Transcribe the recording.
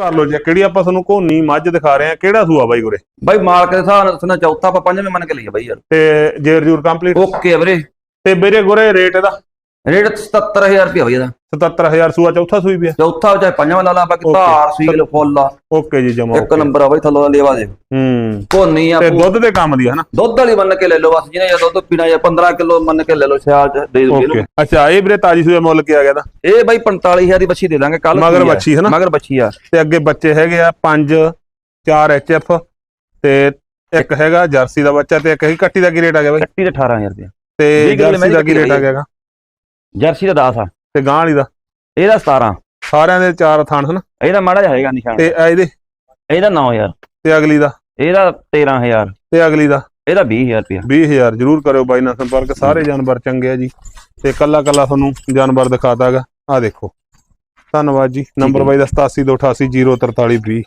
ਕਰ ਲਓ ਜੀ। ਕਿਹੜੀ ਆਪਾਂ ਤੁਹਾਨੂੰ ਕੋਨੀ ਮੱਝ ਦਿਖਾ ਰਹੇ ਆ ਕਿਹੜਾ ਸੂਆ ਬਾਈ ਗੁਰੇ ਬਾਈ ਮਾਲਕ ਦੇ ਹਿਸਾਬ ਨਾਲ ਦੱਸਣਾ ਚੌਥਾ ਆਪਾਂ ਪੰਜਵੇਂ ਮੰਨ ਕੇ ਲਈਏ ਬਾਈ ਯਾਰ। ਤੇ ਜੇਰ ਜੂਰ ਕੰਪਲੀਟ ਓਕੇ ਵੀਰੇ। ਤੇ ਵੀਰੇ ਗੁਰੇ ਰੇਟ ਇਹਦਾ? ਰੇਟ 77000 ਰੁਪਏ ਬਾਈ ਇਹਦਾ 77000 ਸੂਆ ਚੌਥਾ ਸੂਈ ਪਿਆ। ਚੌਥਾ ਚਾਹੇ ਪੰਜਵਾਂ ਲਾ ਲਾ ਬਾਕੀ. ਧਾਰ ਸੀਲ ਫੁੱਲ ਆ। ਓਕੇ ਜੀ ਜਮਾ ਇੱਕ ਨੰਬਰ ਆ ਬਾਈ ਥੱਲੋਂ ਦਾ ਲੇਵਾ ਦੇ। ਹੂੰ। ਕੋਨੀ ਆ ਤੇ ਦੁੱਧ ਦੇ ਕੰਮ ਦੀ ਹੈ ਨਾ ਦੁੱਧ ਵਾਲੀ ਮੰਨ ਕੇ ਲੈ ਲਓ ਬਸ ਜਿਹਨੇ ਦੁੱਧ ਪੀਣਾ ਜਾਂ 15 ਕਿਲੋ ਮੰਨ ਕੇ ਲੈ ਲਓ ਸਿਆਲ ਚ ਦੇ ਦੂਗੀ ਓਕੇ। ਅੱਛਾ ਇਹ ਵੀਰੇ ਤਾਜੀ ਸੂਆ ਮੁੱਲ ਕੀ ਆ ਗਿਆ ਦਾ ਇਹ ਬਾਈ 45000 ਦੀ ਬੱਚੀ ਦੇ ਦਾਂਗੇ ਕੱਲ ਮਗਰ ਵੱਛੀ ਹੈ ਨਾ? ਮਗਰ ਬੱਚੀ ਆ। ਤੇ ਅੱਗੇ ਬੱਚੇ ਹੈਗੇ ਆ 5 4 ਐਚਐਫ ਤੇ ਇੱਕ ਹੈਗਾ ਜਰਸੀ ਦਾ ਬੱਚਾ ਤੇ ਇੱਕ ਹੈਗੀ ਕੱਟੀ ਦਾ ਕੀ ਰੇਟ ਆ ਗਿਆ ਬਾਈ? ਕੱਟੀ ਦੇ 18000 ਰੁਪਏ ਤੇ ਜਰਸੀ ਦਾ ਕੀ ਰੇਟ ਆ। ਗਿਆਗਾ? ਜਰਸੀ ਦਾ 10 ਆ। ਤੇ ਗਾਂ ਵਾਲੀ ਦਾ? ਇਹਦਾ 17 ਸਾਰਿਆਂ ਦੇ ਚਾਰ ਥਣ ਹਨ? ਇਹਦਾ ਮਾੜਾ ਜਿਹਾ ਹੈਗਾ ਨਿਸ਼ਾਨ। ਤੇ ਇਹ ਇਹਦੇ? ਇਹਦਾ 9000 ਤੇ ਅਗਲੀ ਦਾ? ਇਹਦਾ 13000 ਤੇ ਅਗਲੀ ਦਾ? ਇਹਦਾ 20000 ਰੁਪਏ 20000 ਜਰੂਰ ਕਰਿਓ ਬਾਈ ਨਾਲ ਸੰਪਰਕ। ਸਾਰੇ ਜਾਨਵਰ ਚੰਗੇ ਆ ਜੀ। ਤੇ ਕੱਲਾ ਕੱਲਾ ਤੁਹਾਨੂੰ ਜਾਨਵਰ ਦਿਖਾਤਾਗਾ। ਆ ਦੇਖੋ। ਧੰਨਵਾਦ ਜੀ। ਨੰਬਰ। ਬਾਈ ਦਾ 8728804320